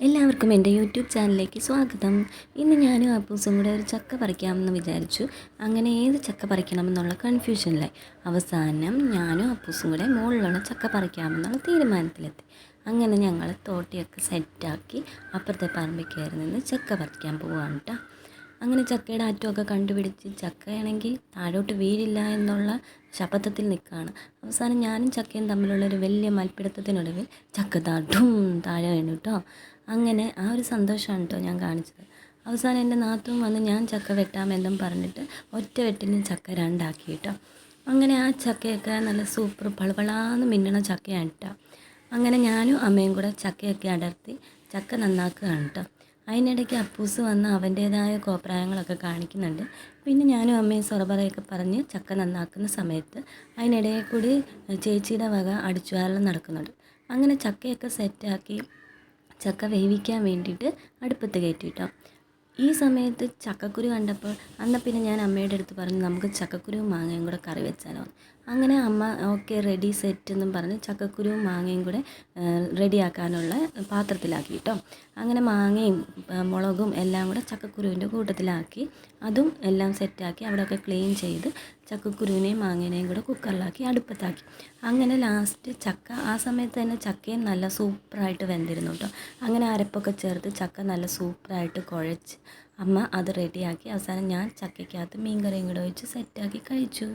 എല്ലാവർക്കും എന്റെ യൂട്യൂബ് ചാനലിലേക്ക് സ്വാഗതം. ഇന്ന് ഞാനും അപ്പൂസും കൂടെ ഒരു ചക്ക പറിക്കാമെന്ന് വിചാരിച്ചു. അങ്ങനെ ഏത് ചക്ക പറിക്കണമെന്നുള്ള കൺഫ്യൂഷനിലായി അവസാനം ഞാനും അപ്പൂസും കൂടെ മുകളിലുള്ള ചക്ക പറിക്കാമെന്നുള്ള തീരുമാനത്തിലെത്തി. അങ്ങനെ ഞങ്ങൾ തോട്ടിയൊക്കെ സെറ്റാക്കി അപ്പുറത്തെ പറമ്പിൽ കയറി നിന്ന് ചക്ക പറിക്കാൻ പോവാണ് കേട്ടോ അങ്ങനെ ചക്കയുടെ അറ്റമൊക്കെ കണ്ടുപിടിച്ച് ചക്കയാണെങ്കിൽ താഴോട്ട് വീഴില്ല എന്നുള്ള ശപഥത്തിൽ നിൽക്കുകയാണ്. അവസാനം ഞാനും ചക്കയും തമ്മിലുള്ള ഒരു വലിയ മൽപ്പിടുത്തത്തിനൊടുവിൽ ചക്ക താട്ടും താഴെ വീണു കേട്ടോ. അങ്ങനെ ആ ഒരു സന്തോഷമാണ് കേട്ടോ ഞാൻ കാണിച്ചത്. അവസാനം എന്റെ നാത്തും വന്ന് ഞാൻ ചക്ക വെട്ടാമെന്നും പറഞ്ഞിട്ട് ഒറ്റ വെട്ടിലും ചക്ക രണ്ടാക്കി കേട്ടോ. അങ്ങനെ ആ ചക്കയൊക്കെ നല്ല സൂപ്പർ പളവളാന്ന് മിന്നണ ചക്കയാണ് കേട്ടോ. അങ്ങനെ ഞാനും അമ്മയും കൂടെ ചക്കയൊക്കെ അടർത്തി ചക്ക നന്നാക്കുകയാണ് കേട്ടോ. അതിനിടയ്ക്ക് അപ്പൂസ് വന്ന് അവന്റേതായ കോപ്രായങ്ങളൊക്കെ കാണിക്കുന്നുണ്ട്. പിന്നെ ഞാനും അമ്മയും സൊറബറയൊക്കെ പറഞ്ഞ് ചക്ക നന്നാക്കുന്ന സമയത്ത് അതിനിടയിൽ കൂടി ചേച്ചിയുടെ വക അടിച്ചുവാരലും നടക്കുന്നുണ്ട്. അങ്ങനെ ചക്കയൊക്കെ സെറ്റാക്കി ചക്ക വേവിക്കാൻ വേണ്ടിയിട്ട് അടുപ്പത്ത് കയറ്റി ഈ സമയത്ത് ചക്കക്കുരു കണ്ടപ്പോൾ അന്ന് പിന്നെ ഞാൻ അമ്മയുടെ അടുത്ത് പറഞ്ഞു നമുക്ക് ചക്കക്കുരുവും മാങ്ങയും കൂടെ കറി വെച്ചാലോ? അങ്ങനെ അമ്മ ഓക്കെ റെഡി സെറ്റ് എന്നും പറഞ്ഞ് ചക്കക്കുരുവും മാങ്ങയും കൂടെ റെഡിയാക്കാനുള്ള പാത്രത്തിലാക്കി കേട്ടോ അങ്ങനെ മാങ്ങയും മുളകും എല്ലാം കൂടെ ചക്കക്കുരുവിന്റെ കൂട്ടത്തിലാക്കി അതും എല്ലാം സെറ്റാക്കി അവിടെയൊക്കെ ക്ലീൻ ചെയ്ത് ചക്കക്കുരുവിനെയും മാങ്ങേനെയും കൂടെ കുക്കറിലാക്കി അടുപ്പത്താക്കി. അങ്ങനെ ലാസ്റ്റ് ചക്ക ആ സമയത്ത് തന്നെ ചക്കയും നല്ല സൂപ്പറായിട്ട് വെന്തിരുന്നു കേട്ടോ അങ്ങനെ അരപ്പൊക്കെ ചേർത്ത് ചക്ക നല്ല സൂപ്പറായിട്ട് കുഴച്ച് അമ്മ അത് റെഡിയാക്കി അവസാനം ഞാൻ ചക്കയ്ക്കകത്ത് മീൻ കറിയും കൂടെ വെച്ച് സെറ്റാക്കി കഴിച്ചു.